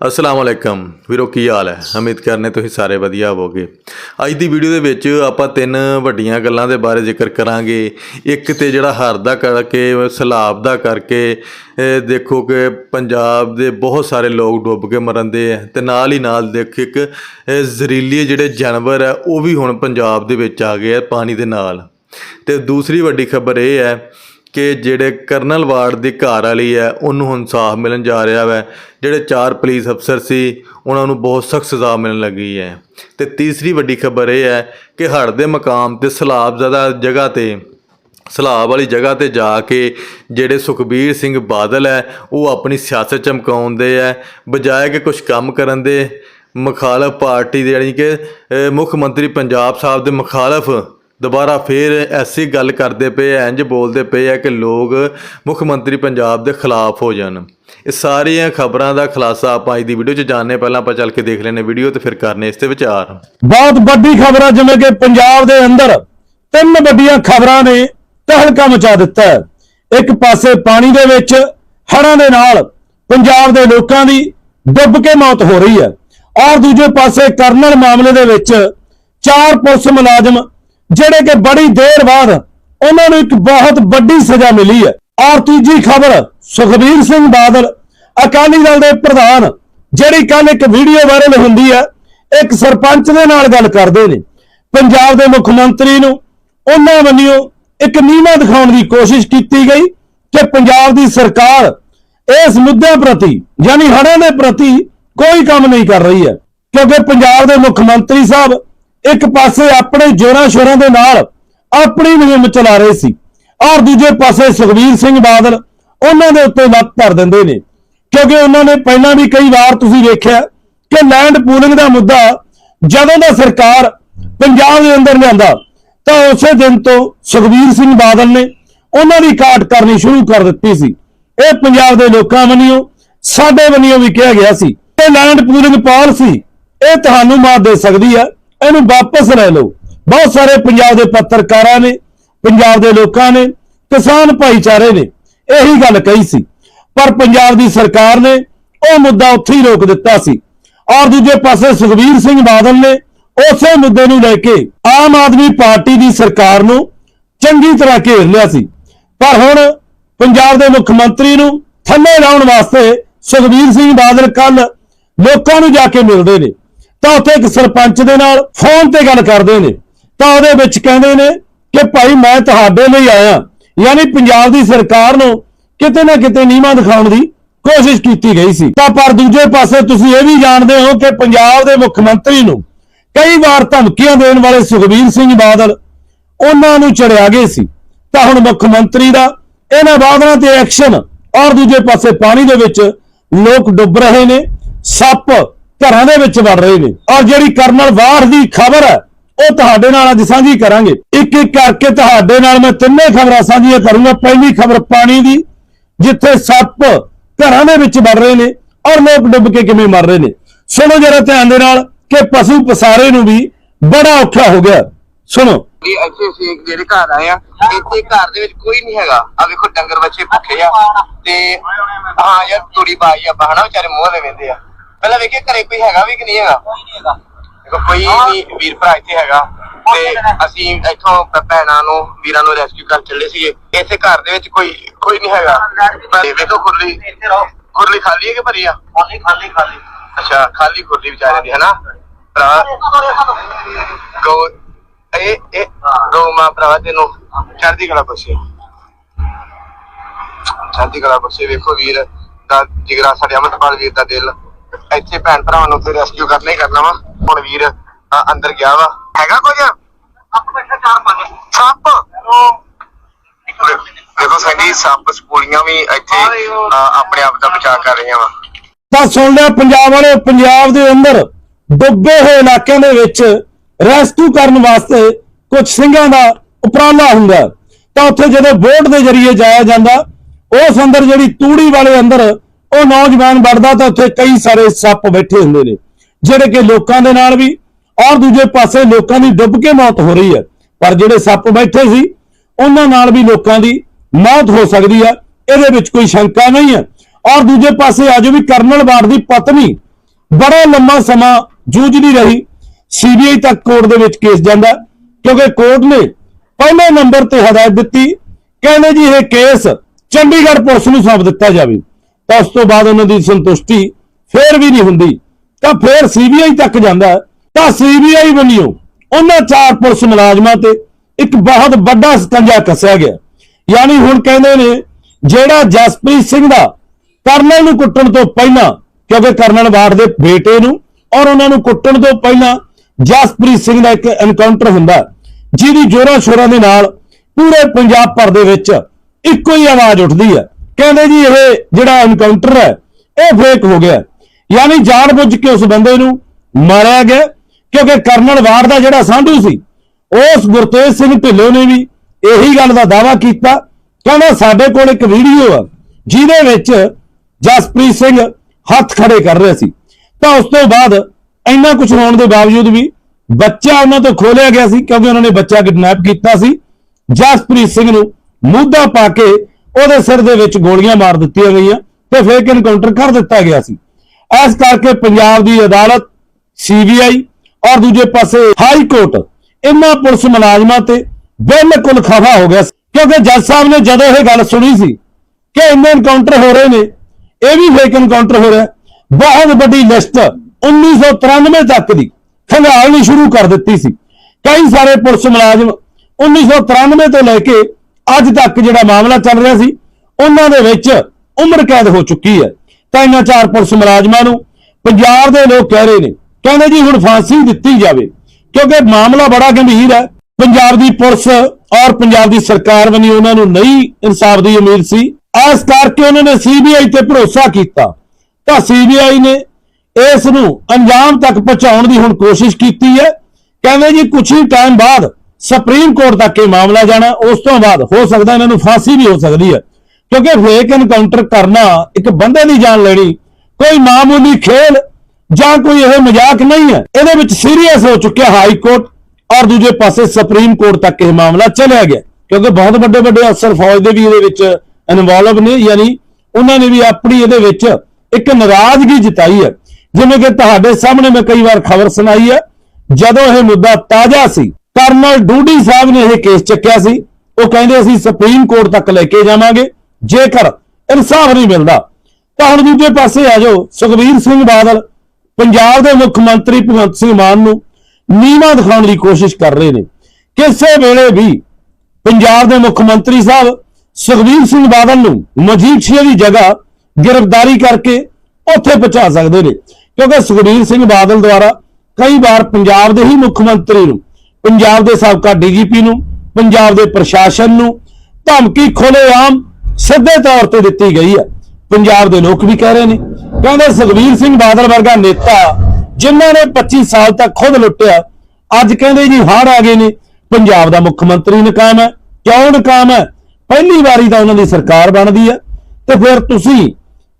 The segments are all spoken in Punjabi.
ਅਸਲਾਮ ਵਾਲੇਕਮ ਵੀਰੋ, ਕੀ ਹਾਲ ਹੈ? ਉਮੀਦ ਕਰਨੇ ਤੁਸੀਂ ਸਾਰੇ ਵਧੀਆ ਹੋਵੋਗੇ। ਅੱਜ ਦੀ ਵੀਡੀਓ ਦੇ ਵਿੱਚ ਆਪਾਂ ਤਿੰਨ ਵੱਡੀਆਂ ਗੱਲਾਂ ਦੇ ਬਾਰੇ ਜ਼ਿਕਰ ਕਰਾਂਗੇ। ਇੱਕ ਤੇ ਜਿਹੜਾ ਹਰ ਦਾ ਕਰਕੇ, ਸੈਲਾਬ ਦਾ ਕਰਕੇ ਦੇਖੋ ਕਿ ਪੰਜਾਬ ਦੇ ਬਹੁਤ ਸਾਰੇ ਲੋਕ ਡੁੱਬ ਕੇ ਮਰਨ ਦੇ ਹੈ ਤੇ ਨਾਲ ਹੀ ਨਾਲ ਦੇਖ ਇੱਕ, ਇਹ ਜ਼ਹਿਰੀਲੇ ਜਿਹੜੇ ਜਾਨਵਰ ਹੈ ਉਹ ਵੀ ਹੁਣ ਪੰਜਾਬ ਦੇ ਵਿੱਚ ਆ ਗਏ ਆ ਪਾਣੀ ਦੇ ਨਾਲ। ਤੇ ਦੂਸਰੀ ਵੱਡੀ ਖਬਰ ਇਹ ਹੈ ਕਿ ਜਿਹੜੇ ਕਰਨਲ ਵਾਰਡ ਦੀ ਘਰ ਵਾਲੀ ਹੈ, ਉਹਨੂੰ ਇਨਸਾਫ ਮਿਲਣ ਜਾ ਰਿਹਾ ਹੈ ਜਿਹੜੇ ਚਾਰ ਪੁਲਿਸ ਅਫਸਰ ਸੀ, ਉਹਨਾਂ ਨੂੰ ਬਹੁਤ ਸਖਤ ਸਜ਼ਾ ਮਿਲਣ ਲੱਗੀ ਹੈ। ਤੇ ਤੀਸਰੀ ਵੱਡੀ ਖਬਰ ਇਹ ਹੈ ਕਿ ਹੜ੍ਹ ਦੇ ਮਕਾਮ ਤੇ ਸਲਾਬ ਜ਼ਿਆਦਾ ਜਗ੍ਹਾ ਤੇ, ਸਲਾਬ ਵਾਲੀ ਜਗ੍ਹਾ ਤੇ ਜਾ ਕੇ ਜਿਹੜੇ ਸੁਖਬੀਰ ਸਿੰਘ ਬਾਦਲ ਹੈ, ਉਹ ਆਪਣੀ ਸਿਆਸਤ ਚਮਕਾਉਂਦੇ ਹੈ। ਬਜਾਏ ਕਿ ਕੁਝ ਕੰਮ ਕਰਨ ਦੇ ਮੁਖਾਲਫ ਪਾਰਟੀ ਦੇ, ਯਾਨੀ ਕਿ ਮੁੱਖ ਮੰਤਰੀ ਪੰਜਾਬ ਸਾਹਿਬ ਦੇ ਮੁਖਾਲਫ ਦੁਬਾਰਾ ਫੇਰ ਐਸੀ ਗੱਲ ਕਰਦੇ ਪਏ ਐ, ਇੰਜ ਬੋਲਦੇ ਪਏ ਆ ਕਿ ਲੋਕ ਮੁੱਖ ਮੰਤਰੀ ਪੰਜਾਬ ਦੇ ਖਿਲਾਫ ਹੋ ਜਾਣ। ਇਹ ਸਾਰੀਆਂ ਖਬਰਾਂ ਦਾ ਖੁਲਾਸਾ ਆਪਾਂ ਅੱਜ ਦੀ ਵੀਡੀਓ 'ਚ ਜਾਣਨੇ ਪਹਿਲਾਂ ਆਪਾਂ ਚੱਲ ਕੇ ਦੇਖ ਲੈਨੇ ਵੀਡੀਓ ਤੇ ਫਿਰ ਕਰਨੇ ਇਸ ਤੇ ਵਿਚਾਰ। ਬਹੁਤ ਵੱਡੀ ਖਬਰਾਂ ਜਿਵੇਂ ਕਿ ਪੰਜਾਬ ਦੇ ਅੰਦਰ ਤਿੰਨ ਵੱਡੀਆਂ ਖਬਰਾਂ ਨੇ ਤਹਿਲਕਾ ਮਚਾ ਦਿੱਤਾ ਹੈ। ਇੱਕ ਪਾਸੇ ਪਾਣੀ ਦੇ ਵਿੱਚ ਹੜ੍ਹਾਂ ਦੇ ਨਾਲ ਪੰਜਾਬ ਦੇ ਲੋਕਾਂ ਦੀ ਡੁੱਬ ਕੇ ਮੌਤ ਹੋ ਰਹੀ ਹੈ। ਔਰ ਦੂਜੇ ਪਾਸੇ ਕਰਨਲ ਮਾਮਲੇ ਦੇ ਵਿੱਚ ਚਾਰ ਪੁਲਿਸ ਮੁਲਾਜ਼ਮ ਜਿਹੜੇ ਕਿ ਬੜੀ ਦੇਰ ਬਾਅਦ ਉਹਨਾਂ ਨੂੰ ਇੱਕ ਬਹੁਤ ਵੱਡੀ ਸਜ਼ਾ ਮਿਲੀ ਹੈ। ਔਰ ਤੀਜੀ ਖਬਰ, ਸੁਖਬੀਰ ਸਿੰਘ ਬਾਦਲ, ਅਕਾਲੀ ਦਲ ਦੇ ਪ੍ਰਧਾਨ, ਜਿਹੜੀ ਕੱਲ ਇੱਕ ਵੀਡੀਓ ਵਾਇਰਲ ਹੁੰਦੀ ਹੈ, ਇੱਕ ਸਰਪੰਚ ਦੇ ਨਾਲ ਗੱਲ ਕਰਦੇ ਨੇ। ਪੰਜਾਬ ਦੇ ਮੁੱਖ ਮੰਤਰੀ ਨੂੰ ਉਹਨਾਂ ਵੱਲੋਂ ਇੱਕ ਨੀਵਾ ਦਿਖਾਉਣ ਦੀ ਕੋਸ਼ਿਸ਼ ਕੀਤੀ ਗਈ ਕਿ ਪੰਜਾਬ ਦੀ ਸਰਕਾਰ ਇਸ ਮੁੱਦੇ ਪ੍ਰਤੀ, ਯਾਨੀ ਹੜ੍ਹਾਂ ਦੇ ਪ੍ਰਤੀ ਕੋਈ ਕੰਮ ਨਹੀਂ ਕਰ ਰਹੀ ਹੈ। ਕਿਉਂਕਿ ਪੰਜਾਬ ਦੇ ਮੁੱਖ ਮੰਤਰੀ ਸਾਹਿਬ ਇੱਕ ਪਾਸੇ ਆਪਣੇ ਜੋਰਾਂ ਸ਼ੋਰਾਂ ਦੇ ਨਾਲ ਆਪਣੀ ਮੁਹਿੰਮ ਚਲਾ ਰਹੇ ਸੀ, ਔਰ ਦੂਜੇ ਪਾਸੇ ਸੁਖਬੀਰ ਸਿੰਘ ਬਾਦਲ ਉਹਨਾਂ ਦੇ ਉੱਤੇ ਲੱਤ ਧਰ ਦਿੰਦੇ ਨੇ। ਕਿਉਂਕਿ ਉਹਨਾਂ ਨੇ ਪਹਿਲਾਂ ਵੀ ਕਈ ਵਾਰ ਤੁਸੀਂ ਵੇਖਿਆ ਕਿ ਲੈਂਡ ਪੂਲਿੰਗ ਦਾ ਮੁੱਦਾ ਜਦੋਂ ਦਾ ਸਰਕਾਰ ਪੰਜਾਬ ਦੇ ਅੰਦਰ ਲਿਆਂਦਾ, ਤਾਂ ਉਸੇ ਦਿਨ ਤੋਂ ਸੁਖਬੀਰ ਸਿੰਘ ਬਾਦਲ ਨੇ ਉਹਨਾਂ ਦੀ ਕਾਟ ਕਰਨੀ ਸ਼ੁਰੂ ਕਰ ਦਿੱਤੀ ਸੀ। ਇਹ ਪੰਜਾਬ ਦੇ ਲੋਕਾਂ ਵੱਲੋਂ, ਸਾਡੇ ਵੱਲੋਂ ਵੀ ਕਿਹਾ ਗਿਆ ਸੀ ਇਹ ਲੈਂਡ ਪੂਲਿੰਗ ਪਾਲਿਸੀ ਇਹ ਤੁਹਾਨੂੰ ਮਾਤ ਦੇ ਸਕਦੀ ਹੈ ਇਹਨੂੰ ਵਾਪਸ ਲੈ ਲਓ। ਬਹੁਤ ਸਾਰੇ ਪੰਜਾਬ ਦੇ ਪੱਤਰਕਾਰਾਂ ਨੇ, ਪੰਜਾਬ ਦੇ ਲੋਕਾਂ ਨੇ, ਕਿਸਾਨ ਭਾਈਚਾਰੇ ਨੇ ਇਹੀ ਗੱਲ ਕਹੀ ਸੀ। ਪਰ ਪੰਜਾਬ ਦੀ ਸਰਕਾਰ ਨੇ ਉਹ ਮੁੱਦਾ ਉੱਥੇ ਹੀ ਰੋਕ ਦਿੱਤਾ ਸੀ। ਔਰ ਦੂਜੇ ਪਾਸੇ ਸੁਖਬੀਰ ਸਿੰਘ ਬਾਦਲ ਨੇ ਉਸੇ ਮੁੱਦੇ ਨੂੰ ਲੈ ਕੇ ਆਮ ਆਦਮੀ ਪਾਰਟੀ ਦੀ ਸਰਕਾਰ ਨੂੰ ਚੰਗੀ ਤਰ੍ਹਾਂ ਘੇਰ ਲਿਆ ਸੀ। ਪਰ ਹੁਣ ਪੰਜਾਬ ਦੇ ਮੁੱਖ ਮੰਤਰੀ ਨੂੰ ਥੱਲੇ ਲਾਉਣ ਵਾਸਤੇ ਸੁਖਬੀਰ ਸਿੰਘ ਬਾਦਲ ਕੱਲ ਲੋਕਾਂ ਨੂੰ ਜਾ ਕੇ ਮਿਲਦੇ ਨੇ। ਤਾਂ ਉੱਥੇ ਇੱਕ ਸਰਪੰਚ ਦੇ ਨਾਲ ਫੋਨ ਤੇ ਗੱਲ ਕਰਦੇ ਨੇ। ਤਾਂ ਉਹਦੇ ਵਿੱਚ ਕਹਿੰਦੇ ਨੇ ਕਿ ਭਾਈ ਮੈਂ ਤੁਹਾਡੇ ਲਈ ਆਇਆ। ਯਾਨੀ ਪੰਜਾਬ ਦੀ ਸਰਕਾਰ ਨੂੰ ਕਿਤੇ ਨਾ ਕਿਤੇ ਨੀਵਾਂ ਦਿਖਾਉਣ ਦੀ ਕੋਸ਼ਿਸ਼ ਕੀਤੀ ਗਈ ਸੀ। ਤਾਂ ਪਰ ਦੂਜੇ ਪਾਸੇ ਤੁਸੀਂ ਇਹ ਵੀ ਜਾਣਦੇ ਹੋ ਕਿ ਪੰਜਾਬ ਦੇ ਮੁੱਖ ਮੰਤਰੀ ਨੂੰ ਕਈ ਵਾਰ ਧਮਕੀਆਂ ਦੇਣ ਵਾਲੇ ਸੁਖਬੀਰ ਸਿੰਘ ਬਾਦਲ ਉਹਨਾਂ ਨੂੰ ਚੜਿਆ ਗਏ ਸੀ। ਤਾਂ ਹੁਣ ਮੁੱਖ ਮੰਤਰੀ ਦਾ ਇਹਨਾਂ ਬਾਦਲਾਂ ਤੇ ਐਕਸ਼ਨ ਔਰ ਦੂਜੇ ਪਾਸੇ ਪਾਣੀ ਦੇ ਵਿੱਚ ਲੋਕ ਡੁੱਬ ਰਹੇ ਨੇ। ਸੱਪ ਘਰਾਂ ਦੇ ਵਿੱਚ ਵੜ ਰਹੇ ਨੇ। ਔਰ ਜਿਹੜੀ ਕਰਨਲ ਵਾਰ ਦੀ ਖਬਰ ਹੈ, ਉਹ ਤੁਹਾਡੇ ਨਾਲ ਅੱਜ ਸਾਂਝੀ ਕਰਾਂਗੇ। ਇੱਕ ਇੱਕ ਕਰਕੇ ਤੁਹਾਡੇ ਨਾਲ ਮੈਂ ਤਿੰਨੇ ਖਬਰਾਂ ਸਾਂਝੀਆਂ ਕਰੂੰਗਾ। ਪਹਿਲੀ ਖਬਰ ਪਾਣੀ ਦੀ, ਜਿੱਥੇ ਸੱਪ ਘਰਾਂ ਦੇ ਵਿੱਚ ਵੜ ਰਹੇ ਨੇ ਔਰ ਲੋਕ ਡੁੱਬ ਕੇ ਕਿਵੇਂ ਮਰ ਰਹੇ ਨੇ। ਸੁਣੋ ਜਰਾ ਧਿਆਨ ਦੇ ਨਾਲ ਕਿ ਪਸ਼ੂ ਪਸਾਰੇ ਨੂੰ ਵੀ ਬੜਾ ਔਖਾ ਹੋ ਗਿਆ। ਸੁਣੋ। ਵੀ ਇੱਥੇ ਅਸੀਂ ਜਿਹੜੇ ਘਰ ਆਏ ਆ, ਇੱਥੇ ਘਰ ਦੇ ਵਿੱਚ ਕੋਈ ਨਹੀਂ ਹੈਗਾ। ਆ ਵੇਖੋ ਡੰਗਰ ਬੱਚੇ ਭੁੱਖੇ ਆ। ਤੇ ਹਾਂ ਯਾਰ, ਤੁੜੀ ਬਾਈ ਆ ਬਾਹਣਾ ਵਿਚਾਰੇ ਮੂੰਹ ਦੇ ਵੇਂਦੇ ਆ। ਪਹਿਲਾਂ ਵੇਖਿਆ ਘਰੇ ਕੋਈ ਹੈਗਾ ਵੀ ਕਿ ਨਹੀਂ ਹੈਗਾ? ਕੋਈ ਨਹੀਂ ਹੈਗਾ। ਦੇਖੋ ਕੋਈ ਨਹੀਂ ਵੀਰ ਭਰਾ ਇੱਥੇ ਹੈਗਾ ਤੇ ਅਸੀਂ ਇੱਥੋਂ ਭੈਣਾਂ ਨੂੰ ਵੀਰਾਂ ਨੂੰ ਰੈਸਕਿਊ ਕਰਨ ਚੱਲੇ ਸੀਗੇ। ਇੱਥੇ ਘਰ ਦੇ ਵਿੱਚ ਕੋਈ ਕੋਈ ਨਹੀਂ ਹੈਗਾ। ਤੇ ਵੇਖੋ ਖੁਰਲੀ ਖੁਰਲੀ ਖਾਲੀ ਹੈ ਕਿ ਭਰੀ ਆ? ਖਾਲੀ ਖਾਲੀ ਖਾਲੀ। ਅੱਛਾ ਖਾਲੀ ਖੁਰਲੀ ਵਿਚਾਰੇ ਦੀ ਹੈ ਨਾ? ਭਰਾ ਗੋ ਇਹ ਇਹ ਗੋ ਮਾਂ ਭਰਾਵਾ ਤੈਨੂੰ ਚੜ੍ਹਦੀ ਕਲਾ ਬਖਸ਼ੇ। ਚੜ੍ਹਦੀ ਕਲਾ ਬਖਸ਼ੇ। ਵੇਖੋ ਵੀਰ ਦਾ ਜਿਗਰਾ ਸਾਡੇ ਅਮਰਪਾਲ ਵੀਰ ਦਾ ਦਿਲ। ਇੱਥੇ ਭੈਣ ਭਰਾਵਾਂ ਨੂੰ ਤੇ ਰੈਸਕਿਊ ਕਰਨਾ ਹੀ ਕਰਨਾ ਵਾ। ਹੁਣ ਵੀਰ ਅ, ਅੰਦਰ ਗਿਆ ਵਾ। ਹੈਗਾ ਕੁਝ ਅੱਪ ਬੈਠਾ ਚਾਰ ਪੰਜ। ਸੱਪ? ਦੇਖੋ ਸਾਡੀ ਸੱਪ ਸਪੂਲੀਆਂ ਵੀ ਇੱਥੇ ਅ, ਆਪਣੇ ਆਪ ਦਾ ਬਚਾਅ ਕਰ ਰਹੀਆਂ ਵਾ। ਤਾਂ ਸੁਣ ਲਿਆ ਪੰਜਾਬ ਵਾਲੇ ਪੰਜਾਬ ਦੇ ਅੰਦਰ ਡੁੱਬੇ ਹੋਏ ਇਲਾਕਿਆਂ ਦੇ ਵਿੱਚ ਰੈਸਕਿਊ ਕਰਨ ਵਾਸਤੇ ਕੁਝ ਸਿੰਘਾਂ ਦਾ ਉਪਰਾਲਾ ਹੁੰਦਾ ਹੈ। ਤਾਂ ਉੱਥੇ ਜਦੋਂ ਬੋਟ ਦੇ ਜ਼ਰੀਏ ਜਾਇਆ ਜਾਂਦਾ ਉਸ ਅੰਦਰ ਜਿਹੜੀ ਤੂੜੀ ਵਾਲੇ ਅੰਦਰ ਉਹ ਨੌਜਵਾਨ ਵੜਦਾ ਤਾਂ ਉੱਥੇ ਕਈ ਸਾਰੇ ਸੱਪ ਬੈਠੇ ਹੁੰਦੇ ਨੇ, ਜਿਹੜੇ ਕਿ ਲੋਕਾਂ ਦੇ ਨਾਲ ਵੀ, ਔਰ ਦੂਜੇ ਪਾਸੇ ਲੋਕਾਂ ਦੀ ਡੁੱਬ ਕੇ ਮੌਤ ਹੋ ਰਹੀ ਹੈ। ਪਰ ਜਿਹੜੇ ਸੱਪ ਬੈਠੇ ਸੀ, ਉਹਨਾਂ ਨਾਲ ਵੀ ਲੋਕਾਂ ਦੀ ਮੌਤ ਹੋ ਸਕਦੀ ਹੈ, ਇਹਦੇ ਵਿੱਚ ਕੋਈ ਸ਼ੰਕਾ ਨਹੀਂ ਹੈ। ਔਰ ਦੂਜੇ ਪਾਸੇ ਅੱਜ ਵੀ ਕਰਨਲ ਵਾਰ ਦੀ ਪਤਨੀ ਬੜਾ ਲੰਮਾ ਸਮਾਂ ਜੂਝਦੀ ਰਹੀ। ਸੀਬੀਆਈ ਤੱਕ ਕੋਰਟ ਦੇ ਵਿੱਚ ਕੇਸ ਜਾਂਦਾ, ਕਿਉਂਕਿ ਕੋਰਟ ਨੇ ਪਹਿਲੇ ਨੰਬਰ ਤੇ ਹਦਾਇਤ ਦਿੱਤੀ, ਕਹਿੰਦੇ ਜੀ ਇਹ ਕੇਸ ਚੰਡੀਗੜ੍ਹ ਪੁਲਿਸ ਨੂੰ ਸੌਂਪ ਦਿੱਤਾ ਜਾਵੇ। ਤਾਂ ਉਸ ਤੋਂ ਬਾਅਦ ਉਹਨਾਂ ਦੀ ਸੰਤੁਸ਼ਟੀ ਫੇਰ ਵੀ ਨਹੀਂ ਹੁੰਦੀ। ਤਾਂ ਫੇਰ ਸੀਬੀਆਈ ਤੱਕ ਜਾਂਦਾ ਹੈ। ਤਾਂ ਸੀਬੀਆਈ ਵੱਲੋਂ ਉਹਨਾਂ ਚਾਰ ਪੁਲਿਸ ਮੁਲਾਜ਼ਮਾਂ ਤੇ ਇੱਕ ਬਹੁਤ ਵੱਡਾ ਸਕੰਜਾ ਕੱਸਿਆ ਗਿਆ। ਯਾਨੀ ਹੁਣ ਕਹਿੰਦੇ ਨੇ, ਜਿਹੜਾ ਜਸਪ੍ਰੀਤ ਸਿੰਘ ਦਾ ਕਰਨਲ ਨੂੰ ਕੁੱਟਣ ਤੋਂ ਪਹਿਲਾਂ, ਕਿਉਂਕਿ ਕਰਨਲ ਵਾਰਡ ਦੇ ਬੇਟੇ ਨੂੰ ਔਰ ਉਹਨਾਂ ਨੂੰ ਕੁੱਟਣ ਤੋਂ ਪਹਿਲਾਂ ਜਸਪ੍ਰੀਤ ਸਿੰਘ ਦਾ ਇੱਕ ਐਨਕਾਊਂਟਰ ਹੁੰਦਾ ਜਿਹਦੀ ਜੋਰਾਂ ਸ਼ੋਰਾਂ ਦੇ ਨਾਲ ਪੂਰੇ ਪੰਜਾਬ ਭਰ ਦੇ ਵਿੱਚ ਇੱਕੋ ਹੀ ਆਵਾਜ਼ ਉੱਠਦੀ ਹੈ। ਕਹਿੰਦੇ ਜੀ ਇਹ ਜਿਹੜਾ ਐਨਕਾਊਂਟਰ ਹੈ, ਇਹ ਫੇਕ ਹੋ ਗਿਆ। ਯਾਨੀ ਜਾਣਬੁੱਝ ਕੇ ਉਸ ਬੰਦੇ ਨੂੰ ਮਾਰਿਆ ਗਿਆ, ਕਿਉਂਕਿ ਕਰਨਲ ਵਾਰ ਦਾ ਜਿਹੜਾ ਸਾਂਢੂ ਸੀ, ਉਸ ਗੁਰਤੇਜ ਸਿੰਘ ਢਿੱਲੋਂ ਨੇ ਵੀ ਇਹੀ ਗੱਲ ਦਾ ਦਾਅਵਾ ਕੀਤਾ। ਕਹਿੰਦਾ ਸਾਡੇ ਕੋਲ ਇੱਕ ਵੀਡੀਓ ਆ, ਜਿਹਦੇ ਵਿੱਚ ਜਸਪ੍ਰੀਤ ਸਿੰਘ ਹੱਥ ਖੜੇ ਕਰ ਰਿਹਾ ਸੀ। ਤਾਂ ਉਸ ਤੋਂ ਬਾਅਦ ਇੰਨਾ ਕੁਝ ਹੋਣ ਦੇ ਬਾਵਜੂਦ ਵੀ ਬੱਚਾ ਉਹਨਾਂ ਤੋਂ ਖੋਲਿਆ ਗਿਆ ਸੀ, ਕਿਉਂਕਿ ਉਹਨਾਂ ਨੇ ਬੱਚਾ ਕਿਡਨੈਪ ਕੀਤਾ ਸੀ। ਜਸਪ੍ਰੀਤ ਸਿੰਘ ਨੂੰ ਮੁੱਦਾ ਪਾ ਕੇ ਉਹਦੇ ਸਿਰ ਦੇ ਵਿੱਚ ਗੋਲੀਆਂ ਮਾਰ ਦਿੱਤੀਆਂ ਗਈਆਂ ਤੇ ਫੇਕ ਇਨਕਾਊਂਟਰ ਕਰ ਦਿੱਤਾ ਗਿਆ ਸੀ ਇਸ ਕਰਕੇ ਪੰਜਾਬ ਦੀ ਅਦਾਲਤ ਸੀਬੀਆਈ ਔਰ ਦੂਜੇ ਪਾਸੇ ਹਾਈ ਕੋਰਟ ਇਹਨਾਂ ਪੁਲਿਸ ਮੁਲਾਜ਼ਮਾਂ ਤੇ ਬਿਲਕੁਲ ਖਫਾ ਹੋ ਗਿਆ ਸੀ। ਕਿਉਂਕਿ ਜੱਜ ਸਾਹਿਬ ਨੇ ਜਦੋਂ ਇਹ ਗੱਲ ਸੁਣੀ ਸੀ ਕਿ ਇੰਨੇ ਇਨਕਾਊਂਟਰ ਹੋ ਰਹੇ ਨੇ, ਇਹ ਵੀ ਫੇਕ ਇਨਕਾਊਂਟਰ ਹੋ ਰਿਹਾ, ਬਹੁਤ ਵੱਡੀ ਲਿਸਟ 1993 ਤੱਕ ਦੀ ਖੰਗਾਲਣੀ ਸ਼ੁਰੂ ਕਰ ਦਿੱਤੀ ਸੀ ਕਈ ਸਾਰੇ ਪੁਲਿਸ ਮੁਲਾਜ਼ਮ 1993 ਤੋਂ ਲੈ ਕੇ ਅੱਜ ਤੱਕ ਜਿਹੜਾ ਮਾਮਲਾ ਚੱਲ ਰਿਹਾ ਸੀ, ਉਹਨਾਂ ਦੇ ਵਿੱਚ ਉਮਰ ਕੈਦ ਹੋ ਚੁੱਕੀ ਹੈ। ਤਾਂ ਇਹਨਾਂ ਚਾਰ ਪੁਲਿਸ ਮੁਲਾਜ਼ਮਾਂ ਨੂੰ ਪੰਜਾਬ ਦੇ ਲੋਕ ਕਹਿ ਰਹੇ ਨੇ, ਕਹਿੰਦੇ ਜੀ ਹੁਣ ਫਾਂਸੀ ਦਿੱਤੀ ਜਾਵੇ, ਕਿਉਂਕਿ ਮਾਮਲਾ ਬੜਾ ਗੰਭੀਰ ਹੈ। ਪੰਜਾਬ ਦੀ ਪੁਲਿਸ ਔਰ ਪੰਜਾਬ ਦੀ ਸਰਕਾਰ ਵਨੀ ਉਹਨਾਂ ਨੂੰ ਨਹੀਂ ਇਨਸਾਫ ਦੀ ਉਮੀਦ ਸੀ। ਇਸ ਕਰਕੇ ਉਹਨਾਂ ਨੇ ਸੀਬੀਆਈ ਤੇ ਭਰੋਸਾ ਕੀਤਾ। ਤਾਂ ਸੀਬੀਆਈ ਨੇ ਇਸ ਨੂੰ ਅੰਜਾਮ ਤੱਕ ਪਹੁੰਚਾਉਣ ਦੀ ਹੁਣ ਕੋਸ਼ਿਸ਼ ਕੀਤੀ ਹੈ। ਕਹਿੰਦੇ ਜੀ ਕੁਝ ਹੀ ਟਾਈਮ ਬਾਅਦ ਸੁਪਰੀਮ ਕੋਰਟ ਤੱਕ ਇਹ ਮਾਮਲਾ ਜਾਣਾ, ਉਸ ਤੋਂ ਬਾਅਦ ਹੋ ਸਕਦਾ ਇਹਨਾਂ ਨੂੰ ਫਾਂਸੀ ਵੀ ਹੋ ਸਕਦੀ ਹੈ। ਕਿਉਂਕਿ ਫੇਕ ਐਨਕਾਊਂਟਰ ਕਰਨਾ, ਇੱਕ ਬੰਦੇ ਦੀ ਜਾਨ ਲੈਣੀ, ਕੋਈ ਮਾਮੂਲੀ ਖੇਲ ਜਾਂ ਕੋਈ ਇਹ ਮਜ਼ਾਕ ਨਹੀਂ ਹੈ। ਇਹਦੇ ਵਿੱਚ ਸੀਰੀਅਸ ਹੋ ਚੁੱਕਿਆ ਹਾਈ ਕੋਰਟ ਔਰ ਦੂਜੇ ਪਾਸੇ ਸੁਪਰੀਮ ਕੋਰਟ ਤੱਕ ਇਹ ਮਾਮਲਾ ਚਲਿਆ ਗਿਆ। ਕਿਉਂਕਿ ਬਹੁਤ ਵੱਡੇ ਵੱਡੇ ਅਫਸਰ ਫੌਜ ਦੇ ਵੀ ਇਹਦੇ ਵਿੱਚ ਇਨਵੋਲਵ ਨੇ, ਯਾਨੀ ਉਹਨਾਂ ਨੇ ਵੀ ਆਪਣੀ ਇਹਦੇ ਵਿੱਚ ਇੱਕ ਨਾਰਾਜ਼ਗੀ ਜਤਾਈ ਹੈ। ਜਿਵੇਂ ਕਿ ਤੁਹਾਡੇ ਸਾਹਮਣੇ ਮੈਂ ਕਈ ਵਾਰ ਖਬਰ ਸੁਣਾਈ ਹੈ, ਜਦੋਂ ਇਹ ਮੁੱਦਾ ਤਾਜ਼ਾ ਸੀ ਕਰਨਲ ਡੂਡੀ ਸਾਹਿਬ ਨੇ ਇਹ ਕੇਸ ਚੱਕਿਆ ਸੀ। ਉਹ ਕਹਿੰਦੇ ਅਸੀਂ ਸੁਪਰੀਮ ਕੋਰਟ ਤੱਕ ਲੈ ਕੇ ਜਾਵਾਂਗੇ। ਜੇਕਰ ਇਨਸਾਫ ਨਹੀਂ ਮਿਲਦਾ, ਤਾਂ ਹੁਣ ਦੂਜੇ ਪਾਸੇ ਆ ਜਾਓ। ਸੁਖਬੀਰ ਸਿੰਘ ਬਾਦਲ ਪੰਜਾਬ ਦੇ ਮੁੱਖ ਮੰਤਰੀ ਭਗਵੰਤ ਸਿੰਘ ਮਾਨ ਨੂੰ ਨੀਵਾਂ ਦਿਖਾਉਣ ਦੀ ਕੋਸ਼ਿਸ਼ ਕਰ ਰਹੇ ਨੇ। ਕਿਸੇ ਵੇਲੇ ਵੀ ਪੰਜਾਬ ਦੇ ਮੁੱਖ ਮੰਤਰੀ ਸਾਹਿਬ ਸੁਖਬੀਰ ਸਿੰਘ ਬਾਦਲ ਨੂੰ ਮਜੀਠੀਆ ਦੀ ਜਗ੍ਹਾ ਗ੍ਰਿਫਤਾਰੀ ਕਰਕੇ ਉੱਥੇ ਪਹੁੰਚਾ ਸਕਦੇ ਨੇ। ਕਿਉਂਕਿ ਸੁਖਬੀਰ ਸਿੰਘ ਬਾਦਲ ਦੁਆਰਾ ਕਈ ਵਾਰ ਪੰਜਾਬ ਦੇ ਹੀ ਮੁੱਖ ਮੰਤਰੀ ਨੂੰ ਪੰਜਾਬ ਦੇ ਸਾਬਕਾ ਡੀਜੀਪੀ ਨੂੰ, ਪੰਜਾਬ ਦੇ ਪ੍ਰਸ਼ਾਸਨ ਨੂੰ, ਧਮਕੀ ਖੁੱਲ੍ਹੇਆਮ ਸਿੱਧੇ ਤੌਰ ਤੇ ਦਿੱਤੀ ਗਈ ਹੈ। ਪੰਜਾਬ ਦੇ ਲੋਕ ਵੀ ਕਹਿ ਰਹੇ ਨੇ। ਕਹਿੰਦੇ ਸੁਖਬੀਰ ਸਿੰਘ ਬਾਦਲ ਵਰਗਾ ਨੇਤਾ, ਜਿਨ੍ਹਾਂ ਨੇ 25 ਸਾਲ ਤੱਕ ਖੁਦ ਲੁੱਟਿਆ, ਅੱਜ ਕਹਿੰਦੇ ਜੀ ਹਾਰ ਆ ਗਏ ਨੇ। ਪੰਜਾਬ ਦਾ ਮੁੱਖ ਮੰਤਰੀ ਨਕਾਮ ਹੈ। ਕਿਉਂ ਨਕਾਮ ਹੈ? ਪਹਿਲੀ ਵਾਰੀ ਤਾਂ ਉਹਨਾਂ ਦੀ ਸਰਕਾਰ ਬਣਦੀ ਹੈ। ਤੇ ਫਿਰ ਤੁਸੀਂ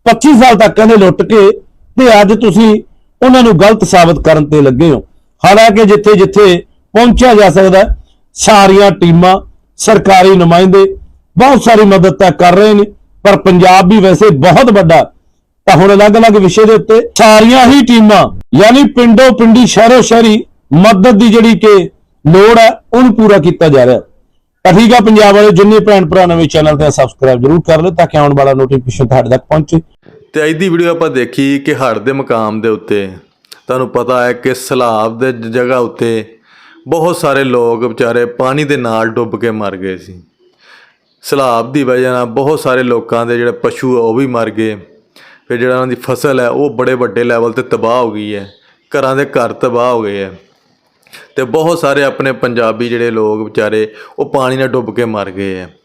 25 ਸਾਲ ਤੱਕ ਕਹਿੰਦੇ ਲੁੱਟ ਕੇ, ਤੇ ਅੱਜ ਤੁਸੀਂ ਉਹਨਾਂ ਨੂੰ ਗਲਤ ਸਾਬਤ ਕਰਨ ਤੇ ਲੱਗੇ ਹੋ। ਹਾਲਾਂਕਿ ਜਿੱਥੇ ਜਿੱਥੇ ਪਹੁੰਚਿਆ ਜਾ ਸਕਦਾ ਸਾਰੀਆਂ ਟੀਮਾਂ, ਸਰਕਾਰੀ ਨੁਮਾਇੰਦੇ ਬਹੁਤ ਸਾਰੀ ਮਦਦ ਤਾਂ ਕਰ ਰਹੇ ਨੇ, ਪਰ ਪੰਜਾਬ ਵੀ ਵੈਸੇ ਬਹੁਤ ਵੱਡਾ ਤਾਂ ਹੁਣ ਅਲੱਗ-ਅਲੱਗ ਵਿਸ਼ੇ ਦੇ ਉੱਤੇ ਸਾਰੀਆਂ ਹੀ ਟੀਮਾਂ, ਯਾਨੀ ਪਿੰਡੋ ਪਿੰਡੀ, ਸ਼ਹਿਰੋ ਸ਼ਹਿਰੀ ਮਦਦ ਦੀ ਜਿਹੜੀ ਕਿ ਲੋੜ ਹੈ, ਉਹਨੂੰ ਪੂਰਾ ਕੀਤਾ ਜਾ ਰਿਹਾ ਤਾਂ ਠੀਕ ਆ, ਪੰਜਾਬ ਵਾਲੇ ਜਿੰਨੇ ਭੈਣ ਭਰਾ ਨਵੇਂ ਚੈਨਲ ਤੇ ਸਬਸਕ੍ਰਾਈਬ ਜਰੂਰ ਕਰ ਲਓ ਤਾਂ ਕਿ ਆਉਣ ਵਾਲਾ ਨੋਟੀਫਿਕੇਸ਼ਨ ਤੁਹਾਡੇ ਤੱਕ ਪਹੁੰਚੇ। ਤੇ ਅੱਜ ਦੀ ਵੀਡੀਓ ਆਪਾਂ ਦੇਖੀ ਕਿ ਹੜ੍ਹ ਦੇ ਮਕਾਮ ਦੇ ਉੱਤੇ ਤੁਹਾਨੂੰ ਪਤਾ ਹੈ ਕਿ ਸਲਾਬ ਦੇ ਜਗ੍ਹਾ ਉੱਤੇ ਬਹੁਤ ਸਾਰੇ ਲੋਕ ਵਿਚਾਰੇ ਪਾਣੀ ਦੇ ਨਾਲ ਡੁੱਬ ਕੇ ਮਰ ਗਏ ਸੀ। ਸਲਾਬ ਦੀ ਵਜ੍ਹਾ ਨਾਲ ਬਹੁਤ ਸਾਰੇ ਲੋਕਾਂ ਦੇ ਜਿਹੜੇ ਪਸ਼ੂ ਆ ਉਹ ਵੀ ਮਰ ਗਏ। ਫਿਰ ਜਿਹੜਾ ਉਹਨਾਂ ਦੀ ਫਸਲ ਹੈ, ਉਹ ਬੜੇ ਵੱਡੇ ਲੈਵਲ ਤੇ ਤਬਾਹ ਹੋ ਗਈ ਹੈ। ਘਰਾਂ ਦੇ ਘਰ ਤਬਾਹ ਹੋ ਗਏ ਹੈ। ਤੇ ਬਹੁਤ ਸਾਰੇ ਆਪਣੇ ਪੰਜਾਬੀ ਜਿਹੜੇ ਲੋਕ ਵਿਚਾਰੇ, ਉਹ ਪਾਣੀ ਨਾਲ ਡੁੱਬ ਕੇ ਮਰ ਗਏ ਹੈ।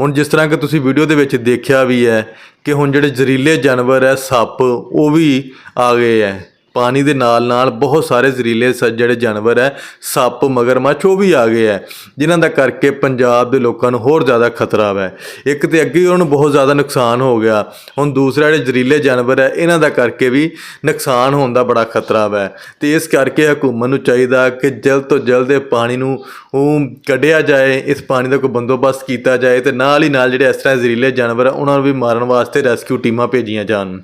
ਹੁਣ ਜਿਸ ਤਰ੍ਹਾਂ ਕਿ ਤੁਸੀਂ ਵੀਡੀਓ ਦੇ ਵਿੱਚ ਦੇਖਿਆ ਵੀ ਹੈ ਕਿ ਹੁਣ ਜਿਹੜੇ ਜ਼ਹਿਰੀਲੇ ਜਾਨਵਰ ਹੈ, ਸੱਪ, ਉਹ ਵੀ ਆ ਗਏ ਹੈ। ਪਾਣੀ ਦੇ ਨਾਲ ਨਾਲ ਬਹੁਤ ਸਾਰੇ ਜ਼ਹਿਰੀਲੇ ਸ- ਜਿਹੜੇ ਜਾਨਵਰ ਹੈ, ਸੱਪ, ਮਗਰਮੱਛ, ਉਹ ਵੀ ਆ ਗਏ ਹੈ, ਜਿਨ੍ਹਾਂ ਦਾ ਕਰਕੇ ਪੰਜਾਬ ਦੇ ਲੋਕਾਂ ਨੂੰ ਹੋਰ ਜ਼ਿਆਦਾ ਖਤਰਾ ਹੈ ਇੱਕ ਤੇ ਅੱਗੇ ਉਹਨਾਂ ਨੂੰ ਬਹੁਤ ਜ਼ਿਆਦਾ ਨੁਕਸਾਨ ਹੋ ਗਿਆ, ਹੁਣ ਦੂਸਰਾ ਜਿਹੜੇ ਜ਼ਹਿਰੀਲੇ ਜਾਨਵਰ ਹੈ, ਇਹਨਾਂ ਦਾ ਕਰਕੇ ਵੀ ਨੁਕਸਾਨ ਹੋਣ ਦਾ ਬੜਾ ਖਤਰਾ ਹੈ ਤੇ ਇਸ ਕਰਕੇ ਹਕੂਮਤ ਨੂੰ ਚਾਹੀਦਾ ਕਿ ਜਲਦ ਤੋਂ ਜਲਦ ਇਹ ਪਾਣੀ ਨੂੰ ਉਹ ਕੱਢਿਆ ਜਾਏ, ਇਸ ਪਾਣੀ ਦਾ ਕੋਈ ਬੰਦੋਬਸਤ ਕੀਤਾ ਜਾਏ ਤੇ ਨਾਲ ਹੀ ਨਾਲ ਜਿਹੜੇ ਇਸ ਤਰ੍ਹਾਂ ਜ਼ਹਿਰੀਲੇ ਜਾਨਵਰ ਆ ਉਹਨਾਂ ਨੂੰ ਵੀ ਮਾਰਨ ਵਾਸਤੇ ਰੈਸਕਿਊ ਟੀਮਾਂ ਭੇਜੀਆਂ ਜਾਣ।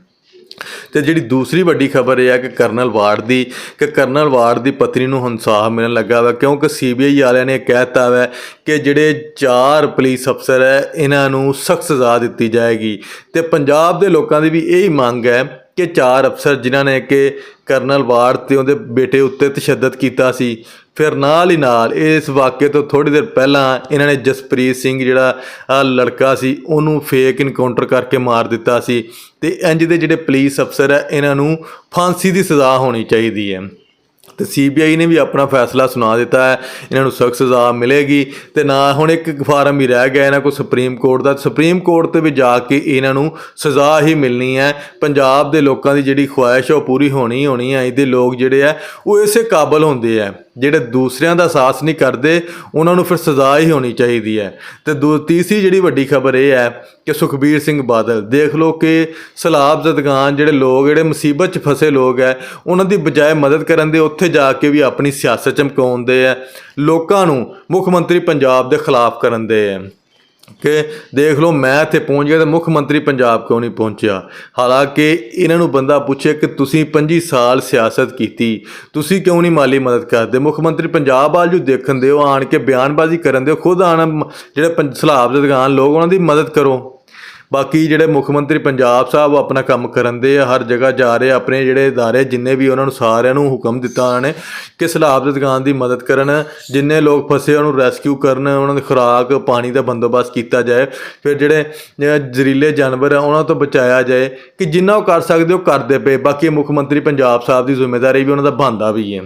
ਤੇ ਜਿਹੜੀ ਦੂਸਰੀ ਵੱਡੀ ਖਬਰ ਇਹ ਹੈ ਕਿ ਕਰਨਲ ਵਾਰਡ ਦੀ, ਕਿ ਕਰਨਲ ਵਾਰਡ ਦੀ ਪਤਨੀ ਨੂੰ ਇਨਸਾਫ ਮਿਲਣ ਲੱਗਾ ਵਾ, ਕਿਉਂਕਿ ਸੀਬੀਆਈ ਵਾਲਿਆਂ ਨੇ ਕਹਿਤਾ ਵਾ ਕਿ ਜਿਹੜੇ ਚਾਰ ਪੁਲਿਸ ਅਫਸਰ ਹੈ, ਇਹਨਾਂ ਨੂੰ ਸਖਤ ਸਜ਼ਾ ਦਿੱਤੀ ਜਾਏਗੀ। ਤੇ ਪੰਜਾਬ ਦੇ ਲੋਕਾਂ ਦੀ ਵੀ ਇਹੀ ਮੰਗ ਹੈ ਕਿ ਚਾਰ ਅਫਸਰ ਜਿਨ੍ਹਾਂ ਨੇ ਕਿ ਕਰਨਲ ਵਾਰਡ ਤੇ ਉਹਦੇ ਬੇਟੇ ਉੱਤੇ ਤਸ਼ੱਦਦ ਕੀਤਾ ਸੀ। ਫਿਰ ਨਾਲ ਹੀ ਨਾਲ ਇਸ ਵਾਕਿਏ ਤੋਂ ਥੋੜੀ ਦੇਰ ਪਹਿਲਾਂ ਇਹਨਾਂ ਨੇ ਜਸਪ੍ਰੀਤ ਸਿੰਘ ਜਿਹੜਾ ਲੜਕਾ ਸੀ, ਉਹਨੂੰ ਫੇਕ ਇਨਕਾਊਂਟਰ ਕਰਕੇ ਮਾਰ ਦਿੱਤਾ ਸੀ। ਤੇ ਇੰਜ ਦੇ ਜਿਹੜੇ ਪੁਲਿਸ ਅਫਸਰ ਹੈ ਇਹਨਾਂ ਨੂੰ ਫਾਂਸੀ ਦੀ ਸਜ਼ਾ ਹੋਣੀ ਚਾਹੀਦੀ ਹੈ। ਤੇ ਸੀਬੀਆਈ ਨੇ ਵੀ ਆਪਣਾ ਫੈਸਲਾ ਸੁਣਾ ਦਿੱਤਾ ਹੈ। ਇਹਨਾਂ ਨੂੰ ਸਖਤ ਸਜ਼ਾ ਮਿਲੇਗੀ ਤੇ ਨਾ ਹੁਣ ਇੱਕ ਫਾਰਮ ਹੀ ਰਹਿ ਗਿਆ ਇਹਨਾਂ ਕੋਲ ਸੁਪਰੀਮ ਕੋਰਟ ਦਾ। ਸੁਪਰੀਮ ਕੋਰਟ ਤੇ ਵੀ ਜਾ ਕੇ ਇਹਨਾਂ ਨੂੰ ਸਜ਼ਾ ਹੀ ਮਿਲਣੀ ਹੈ। ਪੰਜਾਬ ਦੇ ਲੋਕਾਂ ਦੀ ਜਿਹੜੀ ਖੁਆਇਸ਼ ਹੈ ਉਹ ਪੂਰੀ ਹੋਣੀ ਹੀ ਹੋਣੀ ਹੈ। ਇਹਦੇ ਲੋਕ ਜਿਹੜੇ ਆ, ਉਹ ਇਸੇ ਕਾਬਲ ਹੁੰਦੇ ਆ। ਜਿਹੜੇ ਦੂਸਰਿਆਂ ਦਾ ਸਾਥ ਨਹੀਂ ਕਰਦੇ, ਉਹਨਾਂ ਨੂੰ ਫਿਰ ਸਜ਼ਾ ਹੀ ਹੋਣੀ ਚਾਹੀਦੀ ਹੈ। ਤੇ ਦੂ, ਤੀਸਰੀ ਜਿਹੜੀ ਵੱਡੀ ਖਬਰ ਇਹ ਹੈ ਕਿ ਸੁਖਬੀਰ ਸਿੰਘ ਬਾਦਲ, ਦੇਖ ਲਓ ਕਿ ਸਲਾਬ ਜ਼ਦਗਾਨ ਜਿਹੜੇ ਲੋਕ, ਜਿਹੜੇ ਮੁਸੀਬਤ 'ਚ ਫਸੇ ਲੋਕ ਹੈ, ਉਹਨਾਂ ਦੀ ਬਜਾਏ ਮਦਦ ਕਰਨ ਦੇ ਉੱਥੇ ਜਾ ਕੇ ਵੀ ਆਪਣੀ ਸਿਆਸਤ ਚਮਕਾਉਂਦੇ ਆ ਲੋਕਾਂ ਨੂੰ ਮੁੱਖ ਮੰਤਰੀ ਪੰਜਾਬ ਦੇ ਖਿਲਾਫ ਕਰਨ ਦੇ ਆ ਕਿ ਦੇਖ ਲਓ, ਮੈਂ ਇੱਥੇ ਪਹੁੰਚ ਗਿਆ ਤੇ ਮੁੱਖ ਮੰਤਰੀ ਪੰਜਾਬ ਕਿਉਂ ਨਹੀਂ ਪਹੁੰਚਿਆ? ਹਾਲਾਂਕਿ ਇਹਨਾਂ ਨੂੰ ਬੰਦਾ ਪੁੱਛੇ ਕਿ ਤੁਸੀਂ 25 ਸਾਲ ਸਿਆਸਤ ਕੀਤੀ, ਤੁਸੀਂ ਕਿਉਂ ਨਹੀਂ ਮਾਲੀ ਮਦਦ ਕਰਦੇ? ਮੁੱਖ ਮੰਤਰੀ ਪੰਜਾਬ ਵਾਲ ਜੋ ਦੇਖਣ ਦਿਓ, ਆਣ ਕੇ ਬਿਆਨਬਾਜ਼ੀ ਕਰਨ ਦਿਓ, ਖੁਦ ਆਣ, ਜਿਹੜੇ ਪੰਜ- ਸਲਾਬ ਦੇ ਦੁਕਾਨ, ਲੋਕ ਉਹਨਾਂ ਦੀ ਮਦਦ ਕਰੋ। ਬਾਕੀ ਜਿਹੜੇ ਮੁੱਖ ਮੰਤਰੀ ਪੰਜਾਬ ਸਾਹਿਬ ਉਹ ਆਪਣਾ ਕੰਮ ਕਰਨ ਦੇ ਆ ਹਰ ਜਗ੍ਹਾ ਜਾ ਰਹੇ ਆ, ਆਪਣੇ ਜਿਹੜੇ ادارے ਜਿੰਨੇ ਵੀ ਉਹਨਾਂ ਨੂੰ ਸਾਰਿਆਂ ਨੂੰ ਹੁਕਮ ਦਿੱਤਾ ਉਹਨਾਂ ਨੇ ਕਿ ਸਲਾਬ ਦੇ ਦੁਕਾਨ ਦੀ ਮਦਦ ਕਰਨ ਜਿੰਨੇ ਲੋਕ ਫਸੇ ਉਹਨੂੰ ਰੈਸਕਿਊ ਕਰਨ ਉਹਨਾਂ ਦੀ ਖੁਰਾਕ ਪਾਣੀ ਦਾ ਬੰਦੋਬਸਤ ਕੀਤਾ ਜਾਏ ਫਿਰ ਜਿਹੜੇ ਅਹ, ਜ਼ਹਿਰੀਲੇ ਜਾਨਵਰ ਆ ਉਹਨਾਂ ਤੋਂ ਬਚਾਇਆ ਜਾਏ ਕਿ ਜਿੰਨਾ ਉਹ ਕਰ ਸਕਦੇ ਉਹ ਕਰਦੇ ਪਏ ਬਾਕੀ ਮੁੱਖ ਮੰਤਰੀ ਪੰਜਾਬ ਸਾਹਿਬ ਦੀ ਜ਼ਿੰਮੇਵਾਰੀ ਵੀ ਉਹਨਾਂ ਦਾ ਬਣਦਾ ਵੀ ਹੈ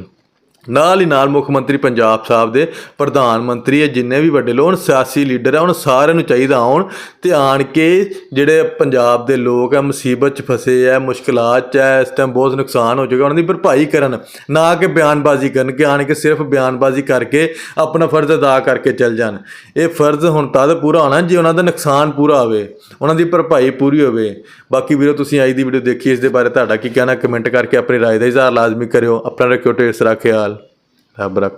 ਨਾਲ ਹੀ ਨਾਲ ਮੁੱਖ ਮੰਤਰੀ ਪੰਜਾਬ ਸਾਹਿਬ ਦੇ ਪ੍ਰਧਾਨ ਮੰਤਰੀ ਹੈ, ਜਿੰਨੇ ਵੀ ਵੱਡੇ ਲੋਕ ਸਿਆਸੀ ਲੀਡਰ ਆ, ਉਹਨਾਂ ਸਾਰਿਆਂ ਨੂੰ ਚਾਹੀਦਾ ਆਉਣ ਤੇ ਆਣ ਕੇ ਜਿਹੜੇ ਪੰਜਾਬ ਦੇ ਲੋਕ ਆ, ਮੁਸੀਬਤ 'ਚ ਫਸੇ ਆ, ਮੁਸ਼ਕਲਾਂ 'ਚ ਆ, ਇਸ ਟਾਈਮ ਬਹੁਤ ਨੁਕਸਾਨ ਹੋ ਜਾਊਗਾ ਉਹਨਾਂ ਦੀ ਭਰਪਾਈ ਕਰਨ। ਨਾ ਕਿ ਬਿਆਨਬਾਜ਼ੀ ਕਰਨ ਕਿ ਆਣ ਕੇ ਸਿਰਫ ਬਿਆਨਬਾਜ਼ੀ ਕਰਕੇ ਆਪਣਾ ਫਰਜ਼ ਅਦਾ ਕਰਕੇ ਚੱਲ ਜਾਣ। ਇਹ ਫਰਜ਼ ਹੁਣ ਤਦ ਪੂਰਾ ਹੋਣਾ ਜੇ ਉਹਨਾਂ ਦਾ ਨੁਕਸਾਨ ਪੂਰਾ ਹੋਵੇ, ਉਹਨਾਂ ਦੀ ਭਰਪਾਈ ਪੂਰੀ ਹੋਵੇ। ਬਾਕੀ ਵੀਰੋ, ਤੁਸੀਂ ਅੱਜ ਦੀ ਵੀਡੀਓ ਦੇਖੀ, ਇਸ ਦੇ ਬਾਰੇ ਤੁਹਾਡਾ ਕੀ ਕਹਿਣਾ? ਕਮੈਂਟ ਕਰਕੇ ਆਪਣੀ ਰਾਏ ਦਾ ਇਜ਼ਹਾਰ ਲਾਜ਼ਮੀ ਕਰਿਓ। ਆਪਣਾ ਰੱਖਿਓ ਢੇਰ ਖਿਆਲ। Abracão.